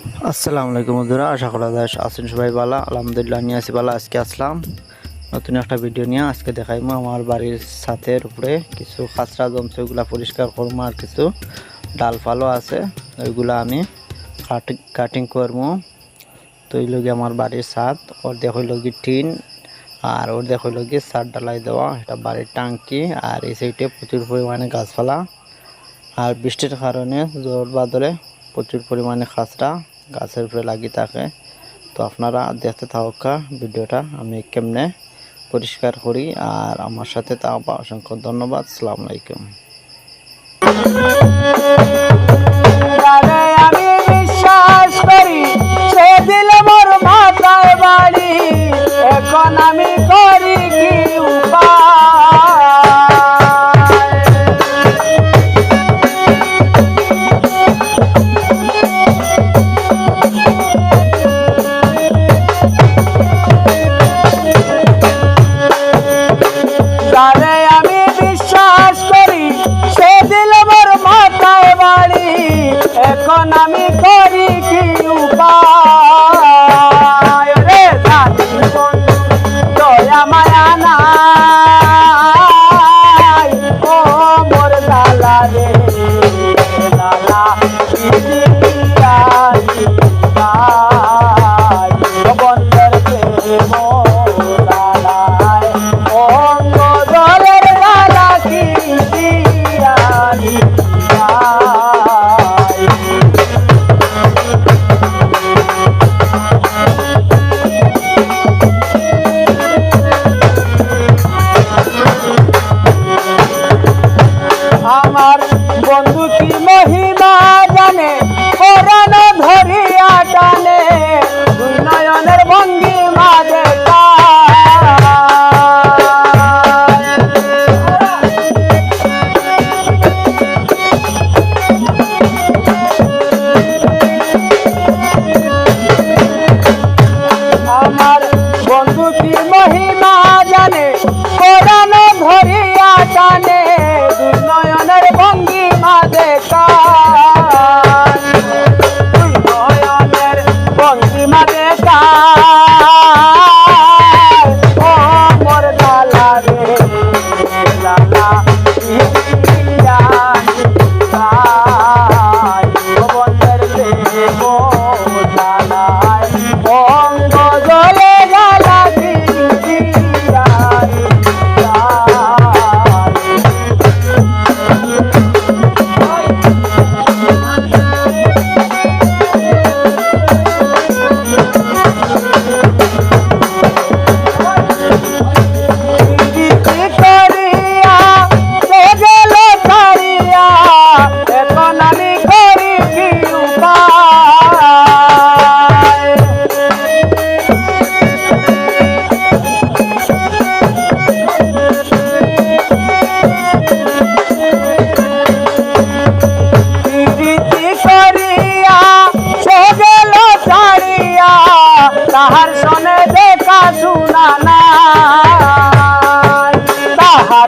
আসসালামু আলাইকুম বন্ধুরা, আশা করা যায় আছেন সবাই ভালো। আলহামদুলিল্লাহ নিয়ে আসি ভালো, আজকে আসলাম। নতুন একটা ভিডিও নিয়ে আজকে দেখাইমু আমার বাড়ির ছাতের উপরে কিছু খাসরা জমছে, ওইগুলা পরিষ্কার করব আর কিছু ডাল ফালও আছে, ওইগুলা আমি কাটিং করব তো এই লগে আমার বাড়ির ছাদ ওর দেখ কি টিন আর ওর দেখ কি ছাদ ডালাই দেওয়া। এটা বাড়ির টাঙ্কি আর এই সাইডে প্রচুর পরিমাণে গাছপালা। আর বৃষ্টির কারণে জোর বাদলে প্রচুর পরিমাণে খাসরা গাছের উপরে লাগিয়ে থাকে। তো আপনারা দেখতে থাকা ভিডিওটা। আমি কেমনে পরিষ্কার করি। আর আমার সাথে থাকা অসংখ্য ধন্যবাদ। সালাম আলাইকুম। আমি করি কি? বাড়ি এখন আমি করি কি উপায়? আমার বন্ধু কি মহিমা জানে? কোরআন ধরিয়া ভঙ্গিমা দেখা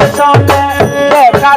তাহার সনে দেখা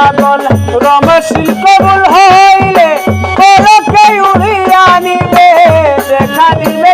লালন রমশীল কবুল হইলে পরকে উড়িয়া দেখা নিলে